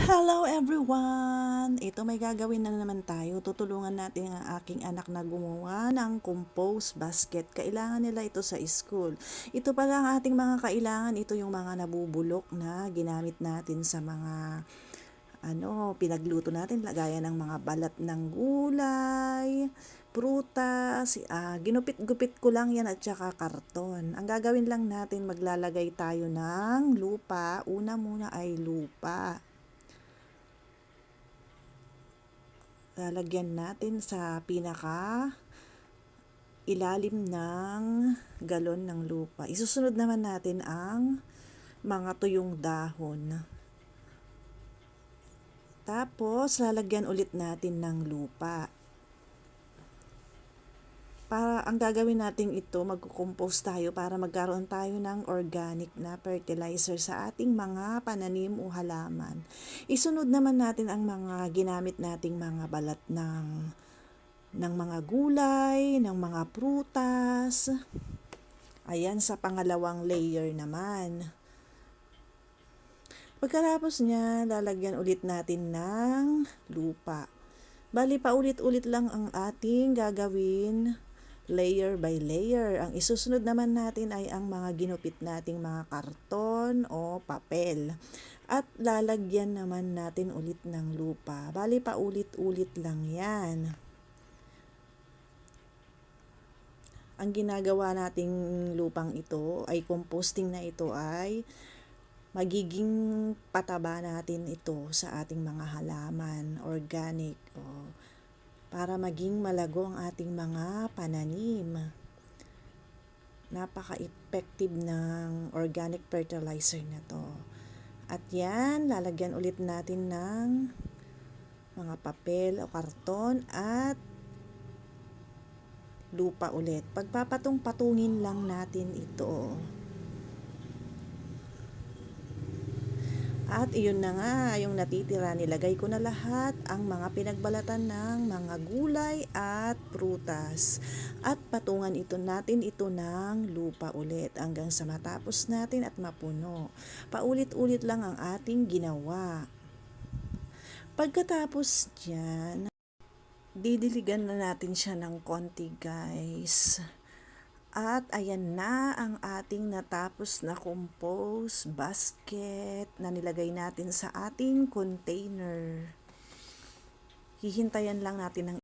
Hello everyone! Ito may gagawin na naman tayo. Tutulungan natin ang aking anak na gumawa ng compost basket. Kailangan nila ito sa school. Ito pala ang ating mga kailangan. Ito yung mga nabubulok na ginamit natin sa mga ano, pinagluto natin, lagayan ng mga balat ng gulay, prutas, ah, ginupit-gupit ko lang yan at saka karton. Ang gagawin lang natin, maglalagay tayo ng lupa. Una muna ay lupa. Lalagyan natin sa pinaka ilalim ng galon ng lupa. Isusunod naman natin ang mga tuyong dahon. Tapos, lalagyan ulit natin ng lupa para ang gagawin natin ito, magko-compose tayo para magkaroon tayo ng organic na fertilizer sa ating mga pananim o halaman. Isunod naman natin ang mga ginamit nating mga balat ng ng mga gulay, ng mga prutas. Ayan sa pangalawang layer naman. Pagkatapos niya, lalagyan ulit natin ng lupa. Bali, paulit-ulit lang ang ating gagawin layer by layer. Ang isusunod naman natin ay ang mga ginupit nating mga karton o papel. At lalagyan naman natin ulit ng lupa. Bali pa ulit-ulit lang yan. Ang ginagawa nating lupang ito ay composting na ito ay magiging pataba natin ito sa ating mga halaman, organic. O, para maging malago ang ating mga pananim. Napaka-effective ng organic fertilizer na to. At yan, lalagyan ulit natin ng mga papel o karton at lupa ulit. Pagpapatong-patungin lang natin ito. At iyon na nga, yung natitira, nilagay ko na lahat ang mga pinagbalatan ng mga gulay at prutas. At patungan ito natin ito ng lupa ulit hanggang sa matapos natin at mapuno. Paulit-ulit lang ang ating ginawa. Pagkatapos dyan, didiligan na natin siya ng konti guys. At ayan na ang ating natapos na compost basket na nilagay natin sa ating container. Hihintayan lang natin ng